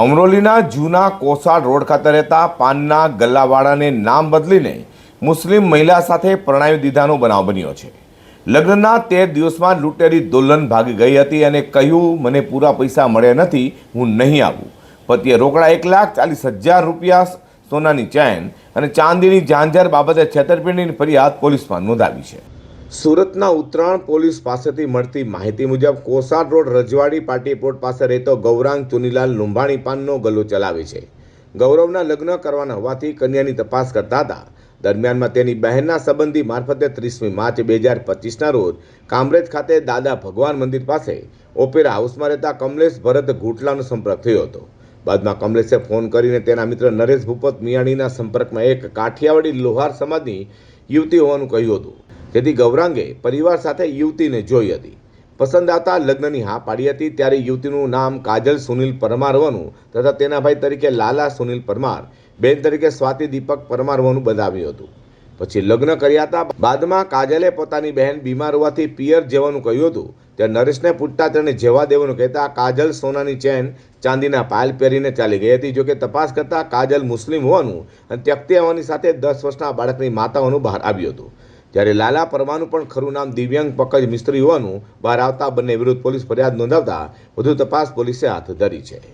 અમરોલીના જૂના કોસાડ રોડ ખાતે રહેતા પાનના ગલ્લાવાળાને નામ બદલીને મુસ્લિમ મહિલા સાથે પરણાવી દીધાનો બનાવ બન્યો છે. લગ્નના તેર દિવસમાં લૂંટેરી દોલન ભાગી ગઈ હતી અને કહ્યું, મને પૂરા પૈસા મળ્યા નથી, હું નહીં આવું. પતિએ રોકડા એક લાખ ચાલીસ હજાર રૂપિયા સોનાની ચેન અને ચાંદીની ઝાંઝર બાબતે છેતરપિંડીની ફરિયાદ પોલીસમાં નોંધાવી છે. સુરતના ઉત્તરાયણ પોલીસ પાસેથી મળતી માહિતી મુજબ કોસાડ રોડ રજવાડી પાર્ટી પાસે રહેતો ગૌરાંગ ચુનીલાલ લુંભાણી પાનનો ગલ્લો ચલાવે છે. ગૌરવના લગ્ન કરવાના હોવાથી કન્યાની તપાસ કરતા હતા. દરમિયાનમાં તેની બહેનના સંબંધી મારફતે ત્રીસમી માર્ચ બે હજાર પચીસના રોજ કામરેજ ખાતે દાદા ભગવાન મંદિર પાસે ઓપેરા હાઉસમાં રહેતા કમલેશ ભરત ઘૂંટલાનો સંપર્ક થયો હતો. બાદમાં કમલેશે ફોન કરીને તેના મિત્ર નરેશ ભૂપત મિયાણીના સંપર્કમાં એક કાઠિયાવાડી લોહાર સમાજની યુવતી હોવાનું કહ્યું હતું. જેથી ગૌરાંગે પરિવાર સાથે યુવતીને જોઈ હતી. પસંદ આવતા લગ્નની હા પાડી હતી ત્યારે યુવતીનું નામ કાજલ સુનિલ પરમાર હોવાનું તથા તેના ભાઈ તરીકે લાલા સુનિલ પરમાર, બેન તરીકે સ્વાતિ દીપક પરમાર હોવાનું બતાવ્યું હતું. પછી લગ્ન કર્યા હતા. બાદમાં કાજલે પોતાની બહેન બીમાર હોવાથી પિયર જવાનું કહ્યું હતું. ત્યારે નરેશને પૂછતા તેણે જવા દેવાનું કહેતા કાજલ સોનાની ચેન ચાંદીના પાયલ પહેરીને ચાલી ગઈ હતી. જોકે તપાસ કરતા કાજલ મુસ્લિમ હોવાનું અને ત્યક્તિ હોવાની સાથે દસ વર્ષના બાળકની માતા હોવાનું બહાર આવ્યું હતું. જ્યારે લાલા પરમાનું પણ ખરું નામ દિવ્યાંગ પકજ મિસ્ત્રી હોવાનું બહાર આવતા બંને વિરુદ્ધ પોલીસ ફરિયાદ નોંધાવતા વધુ તપાસ પોલીસે હાથ ધરી છે.